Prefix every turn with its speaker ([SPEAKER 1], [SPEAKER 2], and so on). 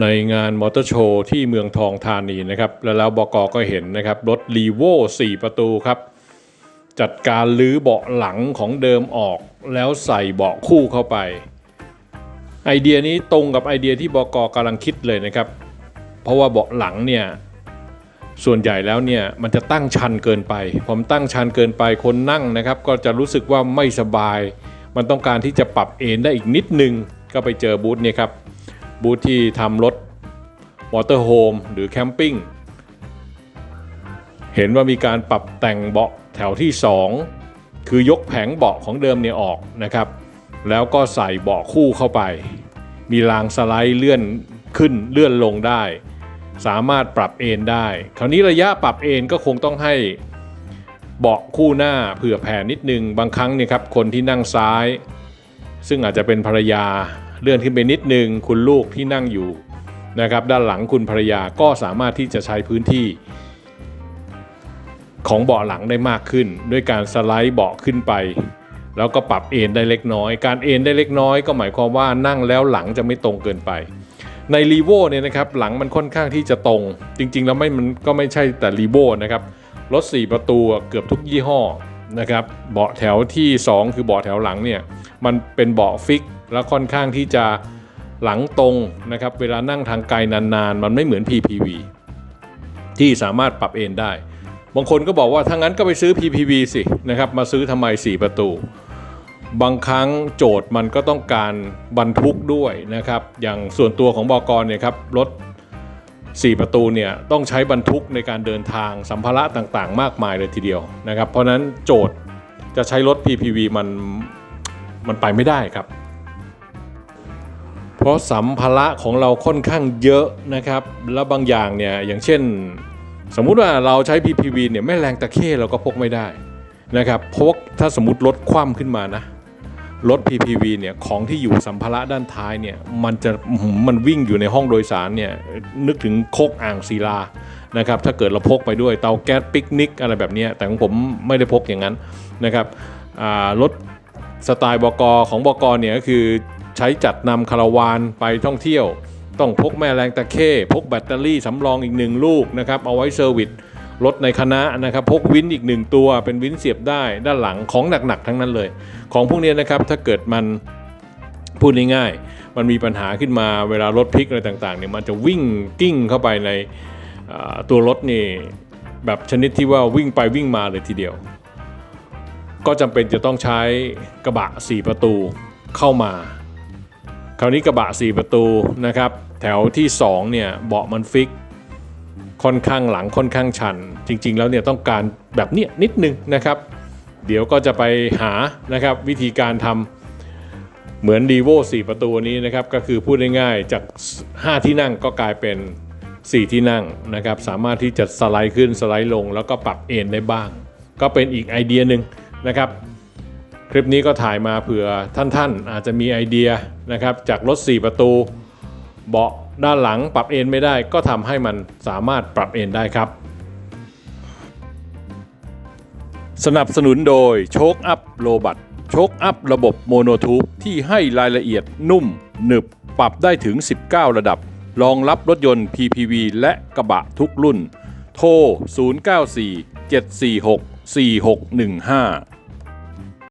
[SPEAKER 1] ในงานมอเตอร์โชว์ที่เมืองทองธานีนะครับ แล้วแล้วบกก็เห็นนะครับ รถรีโว่4ประตูครับ จัดการลื้อเบาะหลังของเดิมออกแล้วใส่เบาะคู่เข้าไป ไอเดียนี้ตรงกับไอเดียที่บกกำลังคิดเลยนะครับ เพราะว่าเบาะหลังเนี่ยส่วนใหญ่แล้วเนี่ยมันจะตั้งชันเกินไป ผมตั้งชันเกินไปคนนั่งนะครับ ก็จะรู้สึกว่าไม่สบาย มันต้องการที่จะปรับเอนได้อีกนิดนึงก็ไปเจอบูธเนี่ยครับ บูธที่ทำรถวอเตอร์โฮมหรือแคมปิ้งเห็นว่ามีการปรับแต่งเบาะแถวที่ 2 คือยกแผงเบาะของเดิมเนี่ยออกนะครับ แล้วก็ใส่เบาะคู่เข้าไป มีรางสไลด์เลื่อนขึ้นเลื่อนลงได้ สามารถปรับเอนได้ คราวนี้ระยะปรับเอนก็คงต้องให้เบาะคู่หน้าเผื่อแผ่นิดนึง บางครั้งเนี่ยครับคนที่นั่งซ้าย ซึ่งอาจจะเป็นภรรยา เลื่อนขึ้นไปนิดนึงคุณลูกที่นั่งอยู่นะครับด้านหลังคุณภรรยาก็สามารถที่จะใช้พื้นที่ ของเบาะหลังได้มากขึ้น ด้วยการสไลด์เบาะขึ้นไป แล้วก็ปรับเอนได้เล็กน้อย การเอนได้เล็กน้อยก็หมายความว่านั่งแล้วหลังจะไม่ตรงเกินไป ในรีโวเนี่ยนะครับหลังมันค่อนข้างที่จะตรง จริง ๆ แล้วไม่มันก็ไม่ใช่แต่รีโวนะครับรถ 4 ประตูเกือบทุกยี่ห้อนะครับเบาะแถวที่ 2 คือเบาะแถวหลังเนี่ยมันเป็นเบาะฟิก แล้วค่อนข้างที่จะหลังตรงนะครับ เวลานั่งทางไกลนานๆ มันไม่เหมือน PPV ที่สามารถปรับเอนได้ บางคนก็บอกว่าถ้างั้นก็ไปซื้อ PPV สินะครับ มาซื้อทำไม 4 ประตู บางครั้งโจทย์มันก็ต้องการบรรทุกด้วยนะครับ อย่างส่วนตัวของบอกรเนี่ยครับรถ 4 ประตูเนี่ยต้องใช้บรรทุกในการเดินทางสัมภาระต่างๆ มากมายเลยทีเดียวนะครับ เพราะนั้นโจทย์จะใช้รถ PPV มันมันไปไม่ได้ครับ ราะสัมภาระของเราค่อนข้างเยอะนะครับ แล้วบางอย่างเนี่ยอย่างเช่น สมมุติว่าเราใช้ PPV เนี่ยแม่แรงตะเข้เราก็พกไม่ได้นะครับพราะว่าถ้าสมมติรถคว่ำขึ้นมานะรถ PPV เนี่ยของที่อยู่สัมภาระด้านท้ายเนี่ยมันจะมันวิ่งอยู่ในห้องโดยสารเนี่ยนึกถึงโคกอ่างศิลานะครับถ้าเกิดเราพกไปด้วยเตาแก๊สปิกนิกอะไรแบบนี้แต่ของผมไม่ได้พกอย่างนั้นนะครับรถสไตล์บกของบกเนี่ยก็คือ ใช้จัดนำคาราวานไปท่องเที่ยว ต้องพกแม่แรงตะเข้พกแบตเตอรี่สำรองอีกหนึ่งลูกนะครับเอาไว้เซอร์วิสรถในคณะนะครับพกวินอีกหนึ่งตัวเป็นวินเสียบได้ด้านหลังของหนักๆทั้งนั้นเลย ของพวกนี้นะครับถ้าเกิดมันพูดง่ายๆมันมีปัญหาขึ้นมาเวลารถพลิกอะไรต่างๆเนี่ยมันจะวิ่งกิ้งเข้าไปในตัวรถนี่แบบชนิดที่ว่าวิ่งไปวิ่งมาเลยทีเดียว ก็จำเป็นจะต้องใช้กระบะ 4 ประตูเข้ามา คราวนี้กระบะ 4 ประตูนะครับ แถวที่2เนี่ยเบาะมันฟิกค่อนข้างหลังค่อนข้างชัน จริง ๆ แล้วเนี่ยต้องการแบบเนี้ยนิดนึงนะครับ เดี๋ยวก็จะไปหานะครับวิธีการทำเหมือน d ีโว4 ประตูนี้นะครับ ก็คือพูดง่ายๆจาก 5 ที่นั่งก็กลายเป็น 4 ที่นั่งนะครับ สามารถที่จะสไลด์ขึ้นสไลด์ลง แล้วก็ปรับเอนได้บ้าง ก็เป็นอีกไอเดียหนึ่งนะครับ คลิปนี้ก็ถ่ายมาเผื่อท่านๆ อาจจะมีไอเดียนะครับจากรถ 4 ประตู เบาะด้านหลังปรับเอนไม่ได้ ก็ทำให้มันสามารถปรับเอนได้ครับ สนับสนุนโดยโชคอัพโลบัตโชคอัพระบบโมโนทูปที่ให้รายละเอียดนุ่มหนึบปรับได้ถึง 19 ระดับ รองรับรถยนต์ PPV และกระบะทุกรุ่น โทร 094 746 4615